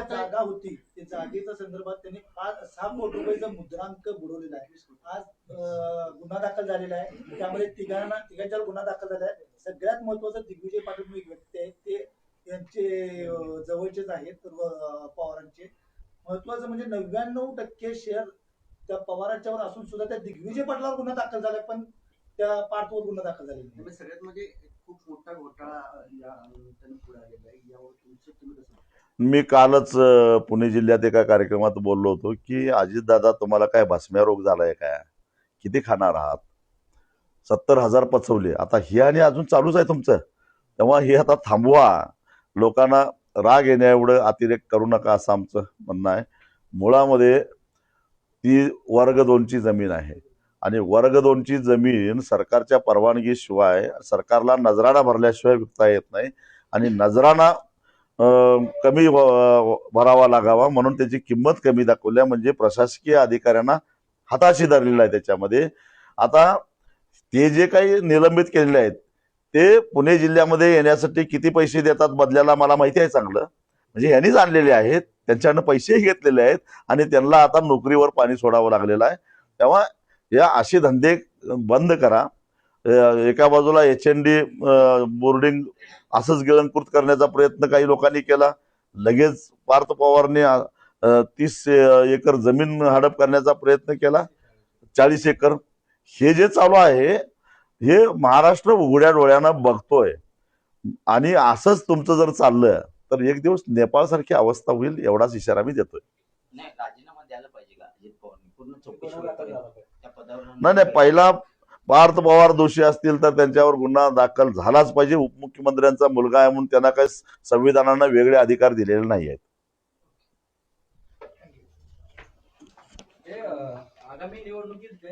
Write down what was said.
जागा होती. त्या जागेच्या संदर्भात त्यांनी पाच सहा कोटी रुपयाचा मुद्रांक बुडवलेला आहे. आज गुन्हा दाखल झालेला आहे. त्यामध्ये तिघांना तिघांच्यावर गुन्हा दाखल झाला आहे. सगळ्यात महत्वाचं दिग्विजय पाटील म्हणून एक व्यक्ती आहे. ते त्यांचे अं, जवळचेच आहेत पवारांचे. महत्वाचं म्हणजे नव्याण्णव टक्के शेअर त्या पवारांच्यावर असून सुद्धा त्या दिग्विजय पाटलावर गुन्हा दाखल झालाय पण त्या पार्थवर गुन्हा दाखल झालेला. त्यामुळे सगळ्यात म्हणजे खूप मोठा घोटाळा या पुढे आलेला आहे. यावर तुमचं तुम्ही कसं? मी कालच पुणे जिल्ह्यात एका कार्यक्रमात बोललो होतो की अजितदादा तुम्हाला काय भस्म्या रोग झालाय काय? किती खाणार आहात? सत्तर हजार पचवले. आता हे आणि अजून चालूच आहे तुमचं. तेव्हा हे आता थांबवा. लोकांना राग येण्या एवढं अतिरेक करू नका असं आमचं म्हणणं आहे. मुळामध्ये ती वर्ग दोनची जमीन आहे. आणि वर्ग दोनची जमीन सरकारच्या परवानगीशिवाय सरकारला नजराणा भरल्याशिवाय विकता येत नाही. आणि नजराणा कमी भरावा लागावा म्हणून त्याची किंमत कमी दाखवल्या म्हणजे प्रशासकीय अधिकाऱ्यांना हाताशी धरलेला आहे त्याच्यामध्ये. आता ते जे काही निलंबित केलेले आहेत ते पुणे जिल्ह्यामध्ये येण्यासाठी किती पैसे देतात बदल्याला मला माहिती आहे चांगलं. म्हणजे यांनीच आणलेले आहेत त्यांच्याकडनं पैसेही घेतलेले आहेत आणि त्यांना आता नोकरीवर पाणी सोडावं लागलेलं आहे. तेव्हा या असे धंदे बंद करा. एका बाजूला एच एन डी बोर्डिंग असंच गिळंकृत करण्याचा प्रयत्न काही लोकांनी केला. लगेच पार्थ पवारने तीस एकर जमीन हडप करण्याचा प्रयत्न केला. चाळीस एकर. हे जे चालू आहे हे महाराष्ट्र उघड्या डोळ्यानं बघतोय. आणि असंच तुमचं जर चाललं तर एक दिवस नेपाळ सारखी अवस्था होईल एवढाच इशारा मी देतोय. नाही नाही पहिला पार्थ पवार दोषी असतील तर त्यांच्यावर गुन्हा दाखल झालाच पाहिजे. उपमुख्यमंत्र्यांचा मुलगा आहे म्हणून त्यांना काही संविधानानं वेगळे अधिकार दिलेले नाही आहेत. आगामी निवडणुकीत